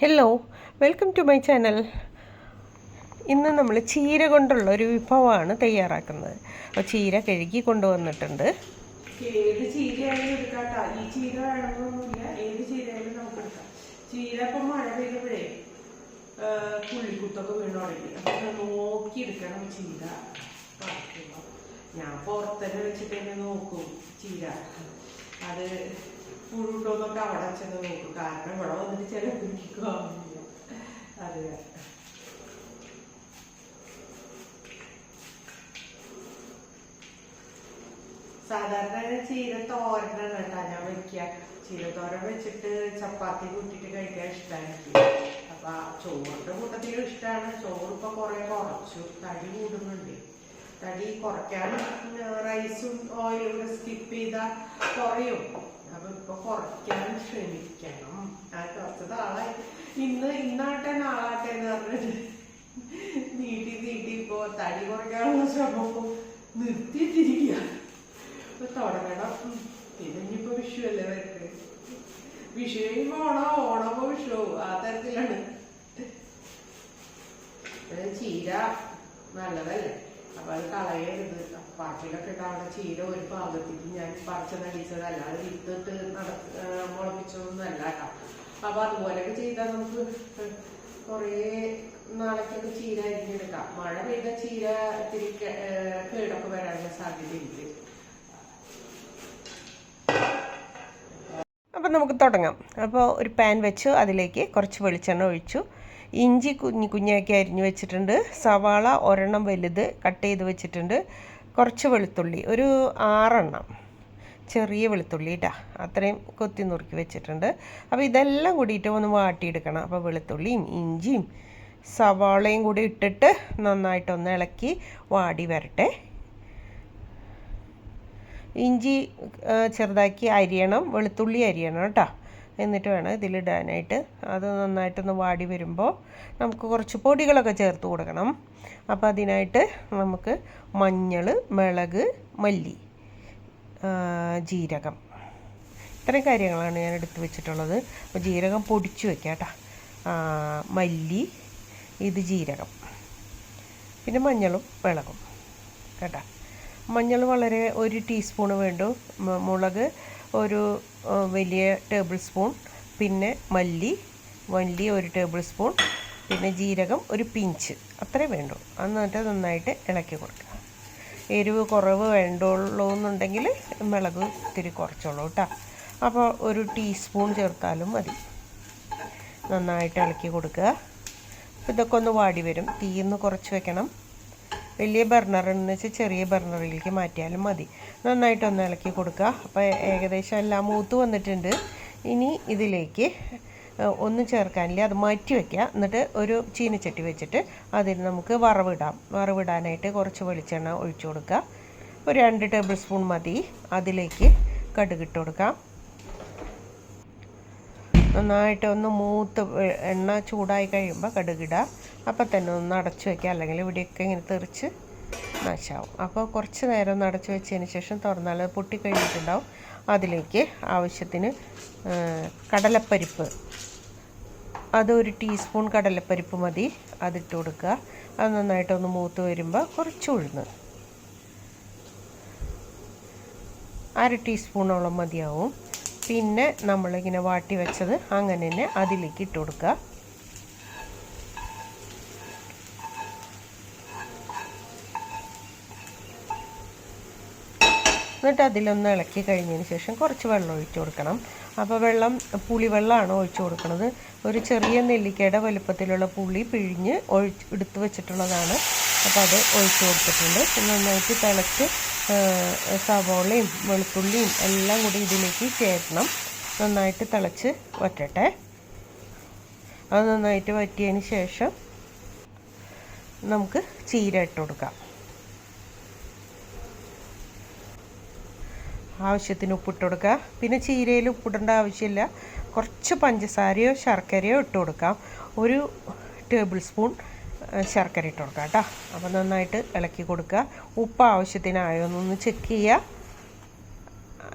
Hello welcome to my channel ഇന്ന് നമ്മൾ ചീര കൊണ്ടുള്ള ഒരു വിഭവമാണ് തയ്യാറാക്കുന്നത്. അപ്പോൾ ചീര കഴുകി കൊണ്ടുവന്നിട്ടുണ്ട്. ഏത് ചീരയായാലും എടുക്കാട്ടാ. ഈ ചീര വേണമെന്നൊന്നുമില്ല. ഏത് ചീരയായാലും നമുക്ക് എടുക്കാം. ചീര ഇപ്പം മഴ പെയ്തപ്പോഴേ പുള്ളിക്കുത്തൊക്കെ വീണ് തുടങ്ങി. അപ്പൊ നോക്കി എടുക്കണം ചീര. ഞാൻ പുറത്തന്നെ വെച്ചിട്ട് തന്നെ നോക്കും ചീര. അത് പുഴുണ്ടോന്നൊക്കെ അവിടെ ചെന്ന് നോക്കും. കാരണം ഇവിടെ വന്നിട്ട് ചില പിടിക്കുക അത്. സാധാരണ ചീര തോരനാണ് കേട്ടോ. ഞാൻ വെക്കുക. ചീര തോരൻ വെച്ചിട്ട് ചപ്പാത്തി കൂട്ടിയിട്ട് കഴിക്കാൻ ഇഷ്ടമാണ് എനിക്ക്. അപ്പൊ ചോറിന്റെ കൂട്ടത്തിലും ഇഷ്ടമാണ് ചോറ് ഇപ്പൊ കുറെ കുറച്ചു. തടി കൂടുന്നുണ്ട്. തടി കുറയ്ക്കാൻ റൈസും ഓയിലും സ്കിപ്പ് ചെയ്താൽ കുറയും. ഇപ്പൊ കുറയ്ക്കാൻ ശ്രമിക്കണം. ഞാൻ കുറച്ച് നാളായി. ഇന്ന് ഇന്നാട്ടെ നാളാട്ടെ എന്ന് പറഞ്ഞിട്ട് നീട്ടി നീട്ടി ഇപ്പോ തടി കുറയ്ക്കാനുള്ള ശ്രമം നിർത്തിയിട്ടിരിക്കുക ഇപ്പൊ തുടങ്ങണം. പിന്നെ വിഷു അല്ലേ വരുന്നത് വിഷു കഴിയുമ്പോ ഓണം ഓണമോ വിഷു ആ തരത്തിലാണ്. ചീര നല്ലതല്ലേ? അപ്പൊ അത് കളയരുത്. പാട്ടിലൊക്കെ ഉണ്ടാവുന്ന ചീര ഒരു പാകത്തേക്ക് ഞാൻ പറിച്ച് നടിച്ചത് അല്ലാതെ വിത്തിട്ട് നട മുളപ്പിച്ചതൊന്നും അല്ല കേട്ടോ. അപ്പൊ അതുപോലെയൊക്കെ ചെയ്താൽ നമുക്ക് കുറേ നാളേക്കൊക്കെ ചീര അരിഞ്ഞെടുക്കാം മഴ പെയ്ത ചീര ഇത്തിരി കേടൊക്കെ വരാനുള്ള സാധ്യതയുണ്ട്. അപ്പോൾ നമുക്ക് തുടങ്ങാം. അപ്പോൾ ഒരു പാൻ വെച്ചു. അതിലേക്ക് കുറച്ച് വെളിച്ചെണ്ണ ഒഴിച്ചു. ഇഞ്ചി കുഞ്ഞു കുഞ്ഞാക്കി അരിഞ്ഞു വെച്ചിട്ടുണ്ട്. സവാള ഒരെണ്ണം വലുത് കട്ട് ചെയ്ത് വെച്ചിട്ടുണ്ട്. കുറച്ച് വെളുത്തുള്ളി ഒരു ആറെണ്ണം ചെറിയ വെളുത്തുള്ളി ഇട്ടാ അത്രയും കൊത്തി നുറുക്കി വെച്ചിട്ടുണ്ട്. അപ്പോൾ ഇതെല്ലാം കൂടിയിട്ട് ഒന്ന് വാട്ടിയെടുക്കണം. അപ്പോൾ വെളുത്തുള്ളിയും ഇഞ്ചിയും സവാളയും കൂടി ഇട്ടിട്ട് നന്നായിട്ടൊന്ന് ഇളക്കി വാടി വരട്ടെ. ഇഞ്ചി ചെറുതാക്കി അരിയണം. വെളുത്തുള്ളി അരിയണം കേട്ടോ എന്നിട്ട് വേണം ഇതിലിടാനായിട്ട് അത് നന്നായിട്ടൊന്ന് വാടി വരുമ്പോൾ നമുക്ക് കുറച്ച് പൊടികളൊക്കെ ചേർത്ത് കൊടുക്കണം. അപ്പോൾ അതിനായിട്ട് നമുക്ക് മഞ്ഞൾ മിളക് മല്ലി ജീരകം. ഇത്രയും കാര്യങ്ങളാണ് ഞാൻ എടുത്ത് വെച്ചിട്ടുള്ളത്. അപ്പോൾ ജീരകം പൊടിച്ച് വെക്കാം കേട്ടോ. മല്ലി ഇത് ജീരകം. പിന്നെ മഞ്ഞളും മിളകും. കേട്ടോ. മഞ്ഞൾ വളരെ ഒരു ടീസ്പൂണ് വേണ്ടു. മുളക് ഒരു വലിയ ടേബിൾ സ്പൂൺ പിന്നെ മല്ലി മല്ലി ഒരു ടേബിൾ സ്പൂൺ പിന്നെ ജീരകം ഒരു പിഞ്ച്. അത്രേ വേണ്ടു. എന്നിട്ട് നന്നായിട്ട് ഇളക്കി കൊടുക്കുക. എരിവ് കുറവ് വേണ്ടുള്ളൂ എന്നുണ്ടെങ്കിൽ മിളക് ഇത്തിരി കുറച്ചോളൂ കേട്ടോ. അപ്പോൾ ഒരു ടീസ്പൂൺ ചേർത്താലും മതി. നന്നായിട്ട് ഇളക്കി കൊടുക്കുക. ഇതൊക്കെ ഒന്ന് വാടി വരും. തീന്ന് കുറച്ച് വെക്കണം. വലിയ ബർണർ എന്ന് വെച്ചാൽ ചെറിയ ബർണറിലേക്ക് മാറ്റിയാലും മതി. നന്നായിട്ട് ഒന്ന് ഇളക്കി കൊടുക്കുക. അപ്പോൾ ഏകദേശം എല്ലാം മൂത്ത് വന്നിട്ടുണ്ട്. ഇനി ഇതിലേക്ക് ഒന്നും ചേർക്കാനില്ല അത് മാറ്റി വയ്ക്കുക എന്നിട്ട് ഒരു ചീനച്ചട്ടി വെച്ചിട്ട് അതിൽ നമുക്ക് വറവിടാം. വറവിടാനായിട്ട് കുറച്ച് വെളിച്ചെണ്ണ ഒഴിച്ചു കൊടുക്കുക. ഒരു രണ്ട് ടേബിൾ സ്പൂൺ മതി. അതിലേക്ക് കടുകിട്ട് കൊടുക്കാം. നന്നായിട്ട് ഒന്ന് മൂത്ത് എണ്ണ ചൂടായി കഴിയുമ്പോൾ കടുകിടുക അപ്പം തന്നെ ഒന്ന് അടച്ചു വയ്ക്കുക അല്ലെങ്കിൽ ഇവിടെയൊക്കെ ഇങ്ങനെ തെറിച്ച് നാശാവും. അപ്പോൾ കുറച്ച് നേരം ഒന്ന് അടച്ചു വെച്ചതിന് ശേഷം തുറന്നാൽ പൊട്ടിക്കഴിഞ്ഞിട്ടുണ്ടാവും അതിലേക്ക് ആവശ്യത്തിന് കടലപ്പരിപ്പ്. അത് ഒരു ടീസ്പൂൺ കടലപ്പരിപ്പ് മതി. അതിട്ട് കൊടുക്കുക. അത് നന്നായിട്ടൊന്ന് മൂത്ത് വരുമ്പോൾ കുറച്ച് ഉഴുന്ന്. അര ടീസ്പൂണോളം മതിയാവും. പിന്നെ നമ്മളിങ്ങനെ വാട്ടി വെച്ചത് അങ്ങനെ തന്നെ അതിലേക്ക് ഇട്ട് കൊടുക്കുക. എന്നിട്ട് അതിലൊന്ന് ഇളക്കി കഴിഞ്ഞതിന് ശേഷം കുറച്ച് വെള്ളം ഒഴിച്ചു കൊടുക്കണം. അപ്പോൾ വെള്ളം പുളിവെള്ളമാണ് ഒഴിച്ചു കൊടുക്കുന്നത്. ഒരു ചെറിയ നെല്ലിക്കയുടെ വലുപ്പത്തിലുള്ള പുളി പിഴിഞ്ഞ് ഒഴിച്ച് എടുത്തു വെച്ചിട്ടുള്ളതാണ്. അപ്പോൾ അത് ഒഴിച്ചു കൊടുത്തിട്ടുണ്ട്. നന്നായിട്ട് തിളച്ച് സവോളയും വെളുത്തുള്ളിയും എല്ലാം കൂടി ഇതിലേക്ക് ചേർക്കണം. നന്നായിട്ട് തിളച്ച് വറ്റട്ടെ. അത് നന്നായിട്ട് വറ്റിയതിന് ശേഷം നമുക്ക് ചീര ഇട്ട് കൊടുക്കാം. ആവശ്യത്തിന് ഉപ്പിട്ട് കൊടുക്കുക. പിന്നെ ചീരയിൽ ഉപ്പിടേണ്ട ആവശ്യമില്ല. കുറച്ച് പഞ്ചസാരയോ ശർക്കരയോ ഇട്ട് കൊടുക്കാം. ഒരു ടേബിൾ സ്പൂൺ ശർക്കര ഇട്ട് കൊടുക്കാം കേട്ടോ. അപ്പോൾ നന്നായിട്ട് ഇളക്കി കൊടുക്കുക. ഉപ്പ് ആവശ്യത്തിനായോ എന്നൊന്ന് ചെക്ക് ചെയ്യുക.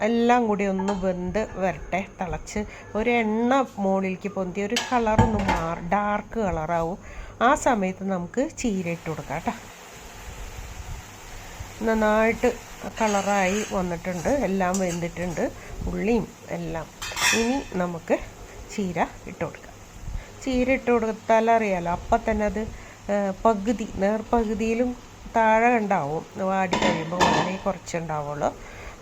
എല്ലാം കൂടി ഒന്ന് വെന്ത് വരട്ടെ തിളച്ച്. ഒരു എണ്ണ മുകളിലേക്ക് പൊന്തി ഒരു കളറൊന്ന് മാറി ഡാർക്ക് കളറാവും ആ സമയത്ത് നമുക്ക് ചീര ഇട്ട് കൊടുക്കാം കേട്ടോ. നന്നായിട്ട് കളറായി വന്നിട്ടുണ്ട്. എല്ലാം വെന്തിട്ടുണ്ട്. ഉള്ളിയും എല്ലാം. ഇനി നമുക്ക് ചീര ഇട്ട് കൊടുക്കാം. ചീര ഇട്ട് കൊടുത്താൽ അറിയാലോ അപ്പം തന്നെ അത് പകുതി നേർപകുതിയിലും താഴെ ഉണ്ടാവും. വാടി കഴിയുമ്പോൾ വളരെ കുറച്ചുണ്ടാവുള്ളൂ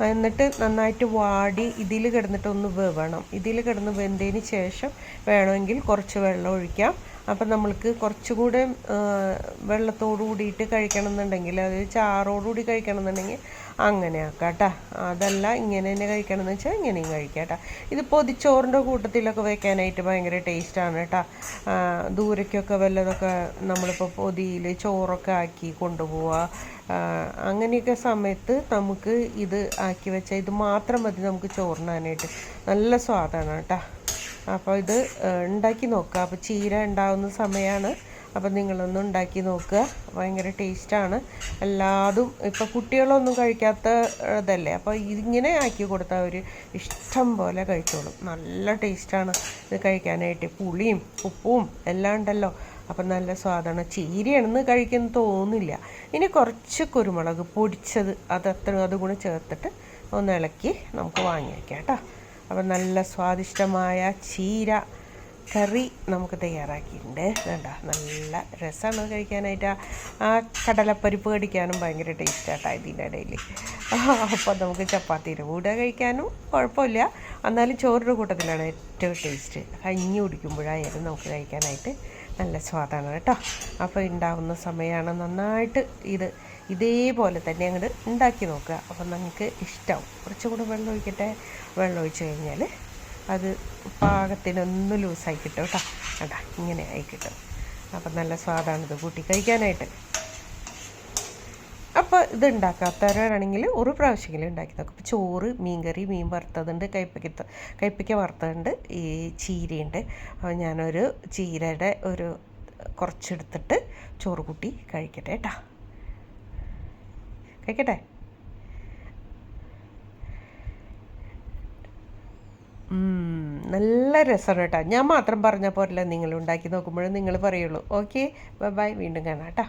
എന്നിട്ട് നന്നായിട്ട് വാടി ഇതിൽ കിടന്നിട്ട് ഒന്ന് വേവണം. ഇതിൽ കിടന്ന് വെന്തതിന് ശേഷം വേണമെങ്കിൽ കുറച്ച് വെള്ളം ഒഴിക്കാം. അപ്പം നമ്മൾക്ക് കുറച്ചുകൂടെ വെള്ളത്തോടു കൂടിയിട്ട് കഴിക്കണം എന്നുണ്ടെങ്കിൽ അതായത് ചാറോടുകൂടി കഴിക്കണം എന്നുണ്ടെങ്കിൽ അങ്ങനെ ആക്കാം കേട്ടോ അതല്ല ഇങ്ങനെ തന്നെ കഴിക്കണം എന്ന് വെച്ചാൽ ഇങ്ങനെയും കഴിക്കാം കേട്ടോ ഇത് പൊതിച്ചോറിന്റെ കൂട്ടത്തിലൊക്കെ വെക്കാനായിട്ട് ഭയങ്കര ടേസ്റ്റാണ് കേട്ടോ ദൂരയ്ക്കൊക്കെ വല്ലതൊക്കെ നമ്മളിപ്പോൾ പൊതിയിൽ ചോറൊക്കെ ആക്കി കൊണ്ടുപോവുക അങ്ങനെയൊക്കെ സമയത്ത് നമുക്ക് ഇത് ആക്കി വെച്ചാൽ ഇത് മാത്രം മതി നമുക്ക് ചോറിനാനായിട്ട്. നല്ല സ്വാദാണ് കേട്ടോ അപ്പോൾ ഇത് ഉണ്ടാക്കി നോക്കുക. അപ്പോൾ ചീര ഉണ്ടാവുന്ന സമയമാണ് അപ്പോൾ നിങ്ങളൊന്ന് ഉണ്ടാക്കി നോക്കുക. ഭയങ്കര ടേസ്റ്റാണ്. എല്ലാതും ഇപ്പോൾ കുട്ടികളൊന്നും കഴിക്കാത്ത ഇതല്ലേ. അപ്പോൾ ഇതിങ്ങനെ ആക്കി കൊടുത്താൽ അവർ ഇഷ്ടം പോലെ കഴിച്ചോളും. നല്ല ടേസ്റ്റാണ് ഇത് കഴിക്കാനായിട്ട്. പുളിയും ഉപ്പും എല്ലാം ഉണ്ടല്ലോ. അപ്പം നല്ല സ്വാദാണ്. ചീരയാണെന്ന് കഴിക്കുന്ന തോന്നില്ല. ഇനി കുറച്ച് കുരുമുളക് പൊടിച്ചത് അത് അത്ര അതും കൂടെ ചേർത്തിട്ട് ഒന്ന് ഇളക്കി നമുക്ക് വാങ്ങി വയ്ക്കാം കേട്ടോ. അപ്പം നല്ല സ്വാദിഷ്ടമായ ചീര കറി നമുക്ക് തയ്യാറാക്കിയിട്ടുണ്ട്. വേണ്ട നല്ല രസമാണ് കഴിക്കാനായിട്ട്. ആ- കടലപ്പരിപ്പ് കടിക്കാനും ഭയങ്കര ടേസ്റ്റാട്ടോ ഇതിന്റെ ഇടയിൽ. അപ്പോൾ നമുക്ക് ചപ്പാത്തിയുടെ കൂടെ കഴിക്കാനും കുഴപ്പമില്ല. എന്നാലും ചോറിന്റെ കൂട്ടത്തിലാണ് ഏറ്റവും ടേസ്റ്റ് കഞ്ഞി കുടിക്കുമ്പോഴായാലും നമുക്ക് കഴിക്കാനായിട്ട് നല്ല സ്വാദാണ് കേട്ടോ. അപ്പോൾ ഉണ്ടാവുന്ന സമയമാണ് നന്നായിട്ട് ഇത് ഇതേപോലെ തന്നെ അങ്ങോട്ട് ഉണ്ടാക്കി നോക്കുക. അപ്പം നിങ്ങൾക്ക് ഇഷ്ടമാവും കുറച്ചും കൂടെ വെള്ളം ഒഴിക്കട്ടെ? വെള്ളം ഒഴിച്ച് കഴിഞ്ഞാൽ അത് പാകത്തിനൊന്ന് ലൂസായി കിട്ടും കേട്ടോ. കേട്ടാ ഇങ്ങനെ ആയി കിട്ടും. അപ്പം നല്ല സ്വാദാണിത് കൂട്ടി കഴിക്കാനായിട്ട്. അപ്പോൾ ഇത് ഉണ്ടാക്കാത്തവരാണെങ്കിൽ ഒരു പ്രാവശ്യമെങ്കിലും ഉണ്ടാക്കി നോക്കും. ഇപ്പോൾ ചോറ് മീൻകറി മീൻ വറുത്തതുണ്ട് കയ്പ്പയ്ക്ക് കൈപ്പയ്ക്ക വറുത്തതുണ്ട് ഈ ചീരയുണ്ട്. അപ്പോൾ ഞാനൊരു ചീരയുടെ ഒരു കുറച്ചെടുത്തിട്ട് ചോറ് കൂട്ടി കഴിക്കട്ടെ കേട്ടോ. കഴിക്കട്ടെ ഉം, നല്ല രസമാണ് കേട്ടോ. ഞാൻ മാത്രം പറഞ്ഞ പോരല്ല നിങ്ങൾ ഉണ്ടാക്കി നോക്കുമ്പോഴും നിങ്ങൾ പറയുള്ളൂ. ഓക്കെ ബൈ വീണ്ടും കാണാം കേട്ടോ.